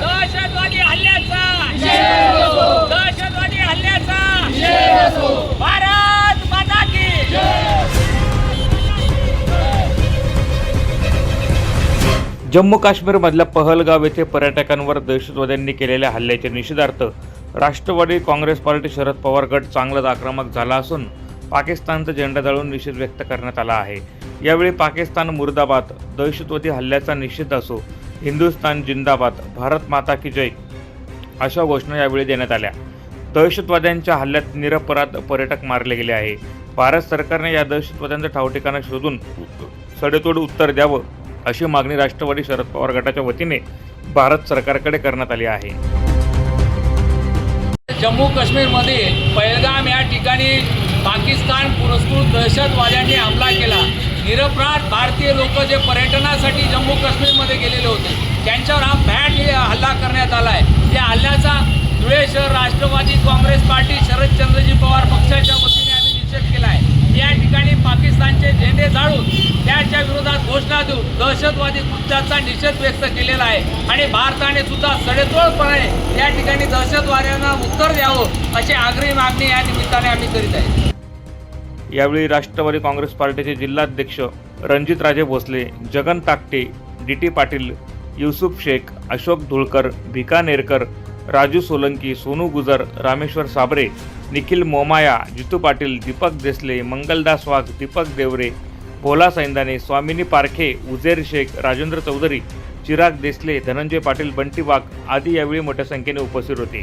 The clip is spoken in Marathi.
दहशतवादी हल्ल्याचा! दहशतवादी हल्ल्याचा! भारत माता की जम्मू काश्मीरमधल्या पहलगाव येथे पर्यटकांवर दहशतवाद्यांनी केलेल्या हल्ल्याच्या निषेधार्थ राष्ट्रवादी काँग्रेस पार्टी शरद पवार गट चांगलाच आक्रमक झाला असून पाकिस्तानचा झेंडा जाळून निषेध व्यक्त करण्यात आला आहे. यावेळी पाकिस्तान मुर्दाबाद दहशतवादी हल्ल्याचा निषेध असो हिंदुस्तान जिंदाबाद भारत माता की जय अशा घोषणा यावेळी देण्यात आल्या. दहशतवाद्यांच्या हल्ल्यात निरपराध पर्यटक मारले गेले आहे. भारत सरकारने या दहशतवाद्यांचं ठावठिकाणं शोधून सडेतोड उत्तर द्यावं अशी मागणी राष्ट्रवादी शरद पवार गटाच्या वतीने भारत सरकारकडे करण्यात आली आहे. जम्मू काश्मीरमध्ये पहलगाम या ठिकाणी पाकिस्तान पुरस्कृत दहशतवाद्यांनी हमला केला. निरपराध भारतीय लोक जे पर्यटनासाठी जम्मू काश्मीरमध्ये गेलेले होते त्यांच्यावर हा भॅट हल्ला करण्यात आला आहे या हल्ल्याचा धुळे शहर राष्ट्रवादी काँग्रेस पार्टी शरदचंद्रजी पवार पक्षाच्या वतीने आम्ही निषेध केला आहे या ठिकाणी पाकिस्तानचे झेंडे जाळून त्याच्या विरोधात घोषणा देऊन दहशतवादी कृत्याचा निषेध व्यक्त केलेला आहे. आणि भारताने सुद्धा सडेतोडपणे या ठिकाणी दहशतवाद्यांना उत्तर द्यावं अशी आग्रही मागणी या निमित्ताने आम्ही करीत आहे. यावेळी राष्ट्रवादी काँग्रेस पार्टीचे जिल्हाध्यक्ष रणजितराजे भोसले जगन ताकटे डी टी पाटील युसुफ शेख अशोक धुळकर भिका नेरकर राजू सोलंकी सोनू गुजर रामेश्वर साबरे निखिल मोमाया जितू पाटील दीपक देसले मंगलदास वाघ दीपक देवरे भोला सैंदाने स्वामिनी पारखे उजेर शेख राजेंद्र चौधरी चिराग देसले धनंजय पाटील बंटी वाघ आदी यावेळी मोठ्या संख्येने उपस्थित होते.